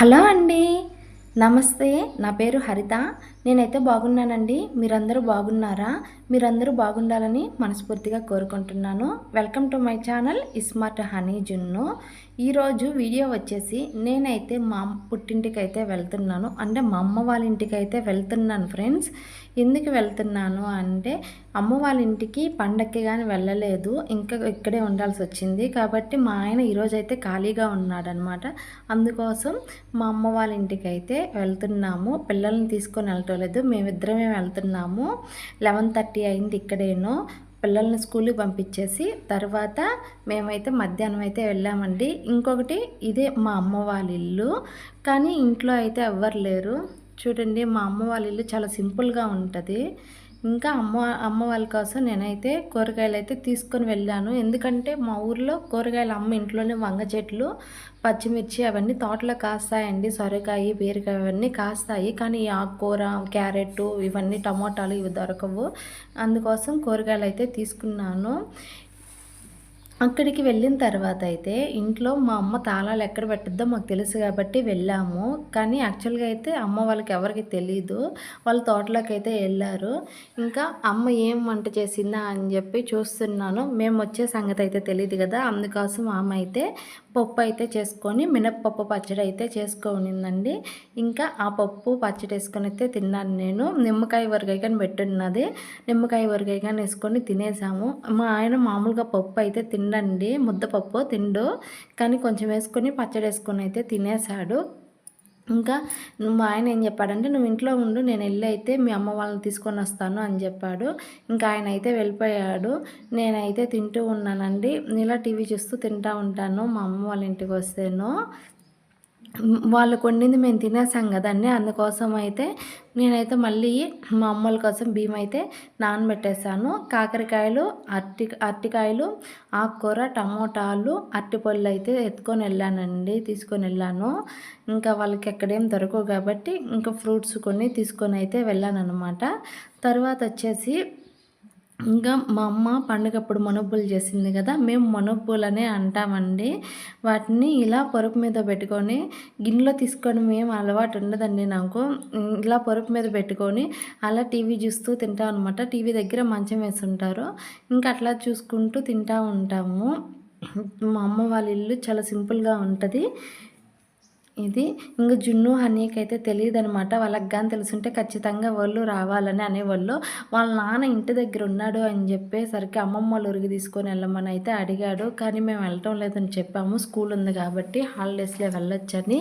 Hello అండి. నమస్తే నా పేరు హరిత. నేనైతే బాగున్నానండి. మీరందరూ బాగున్నారా? మీరందరూ బాగుండాలని మనస్ఫూర్తిగా కోరుకుంటున్నాను. Welcome to my channel iSmart honey Junnu. ఈరోజు వీడియో వచ్చేసి నేనైతే మా పుట్టింటికి అయితే వెళ్తున్నాను. అంటే మా అమ్మ వాళ్ళ ఇంటికి అయితే వెళ్తున్నాను ఫ్రెండ్స్. ఎందుకు వెళ్తున్నాను అంటే అమ్మ వాళ్ళ ఇంటికి పండక్కి కానీ వెళ్ళలేదు. ఇంకా ఇక్కడే ఉండాల్సి వచ్చింది. కాబట్టి మా ఆయన ఈరోజు అయితే ఖాళీగా ఉన్నాడనమాట అందుకోసం మా అమ్మ వాళ్ళ ఇంటికి అయితే వెళ్తున్నాము. పిల్లల్ని తీసుకొని వెళ్ళటం లేదు మేమిద్దరమే వెళ్తున్నాము. లెవెన్ థర్టీ అయింది ఇక్కడేనో. పిల్లల్ని స్కూల్కి పంపించేసి తర్వాత మేమైతే మధ్యాహ్నం అయితే వెళ్ళామండి. ఇంకొకటి ఇదే మా అమ్మ వాళ్ళ ఇల్లు. కానీ ఇంట్లో అయితే ఎవ్వరు లేరు. చూడండి మా అమ్మ వాళ్ళ ఇల్లు చాలా సింపుల్గా ఉంటుంది. ఇంకా అమ్మ అమ్మ వాళ్ళ కోసం నేనైతే కూరగాయలు అయితే తీసుకొని వెళ్ళాను. ఎందుకంటే మా ఊర్లో కూరగాయలు అమ్మ ఇంట్లోనే వంగ చెట్లు పచ్చిమిర్చి అవన్నీ తోటలో కాస్తాయండి. సొరకాయ బీరకాయ అవన్నీ కాస్తాయి. కానీ ఆకుకూర క్యారెట్ ఇవన్నీ టమోటాలు ఇవి దొరకవు. అందుకోసం కూరగాయలు అయితే తీసుకున్నాను. అక్కడికి వెళ్ళిన తర్వాత అయితే ఇంట్లో మా అమ్మ తాళాలు ఎక్కడ పెట్టద్దో మాకు తెలుసు కాబట్టి వెళ్ళాము. కానీ యాక్చువల్గా అయితే అమ్మ వాళ్ళకి ఎవరికి తెలియదు వాళ్ళ తోటలోకి అయితే వెళ్ళారు. ఇంకా అమ్మ ఏం వంట చేసిందా అని చెప్పి చూస్తున్నాను. మేము వచ్చే సంగతి అయితే తెలియదు కదా. అందుకోసం ఆమె అయితే పప్పు అయితే చేసుకొని మినప్పప్పు పచ్చడి అయితే చేసుకోనిందండి. ఇంకా ఆ పప్పు పచ్చడి వేసుకొని అయితే తిన్నాను నేను. నిమ్మకాయ వరకాయ కానీ పెట్టున్నది నిమ్మకాయ వరకాయ కానీ వేసుకొని తినేసాము. మా ఆయన మామూలుగా పప్పు అయితే తిండండి ముద్దపప్పు తిండు. కానీ కొంచెం వేసుకొని పచ్చడి వేసుకొని అయితే తినేసాడు ఇంకా మా ఆయన ఏం చెప్పాడంటే నువ్వు ఇంట్లో ఉండు నేను వెళ్ళి అయితే మీ అమ్మ వాళ్ళని తీసుకొని వస్తాను అని చెప్పాడు. ఇంకా ఆయన అయితే వెళ్ళిపోయాడు. నేనైతే తింటూ ఉన్నానండి. ఇలా టీవీ చూస్తూ తింటూ ఉంటాను మా అమ్మ వాళ్ళ ఇంటికి వస్తేను. వాళ్ళు కొండింది మేము తినేసాం కదండి అందుకోసం అయితే నేనైతే మళ్ళీ మా అమ్మల కోసం బియ్యం అయితే నానబెట్టేసాను. కాకరకాయలు అరటి అరటికాయలు ఆకుకూర టమోటాలు అరటిపళ్ళు అయితే ఎత్తుకొని వెళ్ళానండి తీసుకొని వెళ్ళాను. ఇంకా వాళ్ళకి ఎక్కడేం దొరకవు కాబట్టి ఇంకా ఫ్రూట్స్ కొన్ని తీసుకొని అయితే వెళ్ళాను అనమాట తర్వాత వచ్చేసి ఇంకా మా అమ్మ పండుగప్పుడు మనబ్బులు చేసింది కదా మేము మనబ్బులనే అంటామండి. వాటిని ఇలా పరుపు మీద పెట్టుకొని గిన్నెలో తీసుకొని మేము అలవాటు ఉండదండి నాకు. ఇలా పరుపు మీద పెట్టుకొని అలా టీవీ చూస్తూ తింటాం అనమాట టీవీ దగ్గర మంచం వేసి ఉంటారు ఇంకా అట్లా చూసుకుంటూ తింటూ ఉంటాము. మా అమ్మ వాళ్ళ ఇల్లు చాలా సింపుల్గా ఉంటుంది. ఇది ఇంక జున్ను హనీకి అయితే తెలియదు అనమాట వాళ్ళకి కానీ తెలుసుంటే ఖచ్చితంగా వాళ్ళు రావాలని అనేవాళ్ళు. వాళ్ళ నాన్న ఇంటి దగ్గర ఉన్నాడు అని చెప్పేసరికి అమ్మమ్మ వాళ్ళు ఉరిగి తీసుకొని వెళ్ళమని అయితే అడిగాడు. కానీ మేము వెళ్ళటం లేదని చెప్పాము. స్కూల్ ఉంది కాబట్టి హాలిడేస్లో వెళ్ళొచ్చని.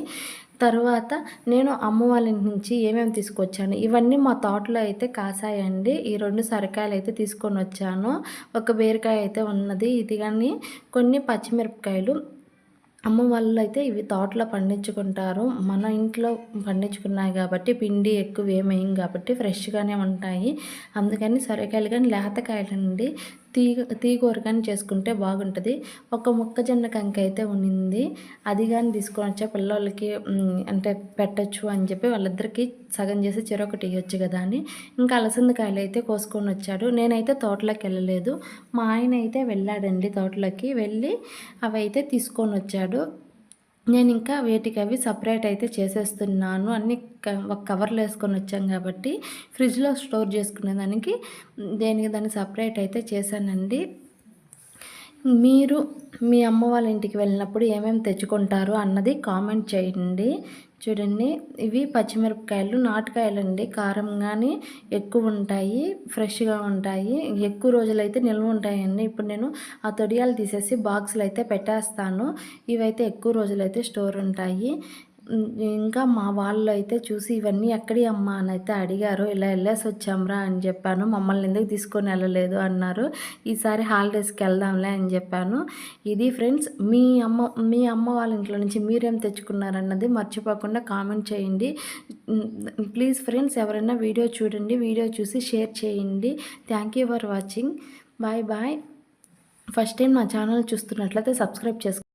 తర్వాత నేను అమ్మ వాళ్ళ ఇంటి నుంచి ఏమేమి తీసుకొచ్చాను? ఇవన్నీ మా తోటలో అయితే కాసాయండి ఈ రెండు సరకాయలు అయితే తీసుకొని వచ్చాను. ఒక బీరకాయ అయితే ఉన్నది. ఇది కానీ కొన్ని పచ్చిమిరపకాయలు. అమ్మ వాళ్ళు అయితే ఇవి తోటలో పండించుకుంటారు. మన ఇంట్లో పండించుకున్నాయి కాబట్టి పిండి ఎక్కువ ఏమేయం కాబట్టి ఫ్రెష్గానే ఉంటాయి. అందుకని సొరకాయలు కానీ లేతకాయలు అండి తీగ తీగూర కానీ చేసుకుంటే బాగుంటుంది. ఒక మొక్కజొన్న కంక అయితే ఉన్నింది. అది కానీ తీసుకొని వచ్చా పిల్లలకి అంటే పెట్టచ్చు అని చెప్పి వాళ్ళిద్దరికీ సగం చేసి చెరొకటి ఇవ్వచ్చు కదా అని. ఇంకా అలసందకాయలు అయితే కోసుకొని వచ్చాడు. నేనైతే తోటలోకి వెళ్ళలేదు. మా ఆయన అయితే వెళ్ళాడండి తోటలోకి. వెళ్ళి అవి అయితే తీసుకొని వచ్చాడు. నేను ఇంకా వేటికి అవి సపరేట్ అయితే చేసేస్తున్నాను. అన్ని ఒక కవర్లు వేసుకొని వచ్చాం కాబట్టి ఫ్రిడ్జ్లో స్టోర్ చేసుకునే దానికి దేనికి దాన్ని సపరేట్ అయితే చేశానండి. మీరు మీ అమ్మ వాళ్ళ ఇంటికి వెళ్ళినప్పుడు ఏమేమి తెచ్చుకుంటారు అన్నది కామెంట్ చేయండి. చూడండి ఇవి పచ్చిమిరపకాయలు నాటుకాయలు అండి కారం కానీ ఎక్కువ ఉంటాయి ఫ్రెష్గా ఉంటాయి. ఎక్కువ రోజులైతే నిల్వ ఉంటాయండి. ఇప్పుడు నేను ఆ తొడియాలు తీసేసి బాక్సులు అయితే పెట్టేస్తాను. ఇవైతే ఎక్కువ రోజులైతే స్టోర్ ఉంటాయి. ఇంకా మా వాళ్ళు అయితే చూసి ఇవన్నీ ఎక్కడి అమ్మ అని అయితే అడిగారు. ఇలా వెళ్ళేసి వచ్చాంరా అని చెప్పాను. మమ్మల్ని ఎందుకు తీసుకొని వెళ్ళలేదు అన్నారు. ఈసారి హాలిడేస్కి వెళ్దాంలే అని చెప్పాను. ఇది ఫ్రెండ్స్ మీ అమ్మ మీ అమ్మ వాళ్ళ ఇంట్లో నుంచి మీరేం తెచ్చుకున్నారన్నది మర్చిపోకుండా కామెంట్ చేయండి. ప్లీజ్ ఫ్రెండ్స్ ఎవరైనా వీడియో చూడండి వీడియో చూసి షేర్ చేయండి. Thank you for watching bye bye first time నా ఛానల్ చూస్తున్నట్లయితే సబ్స్క్రైబ్ చేసుకోండి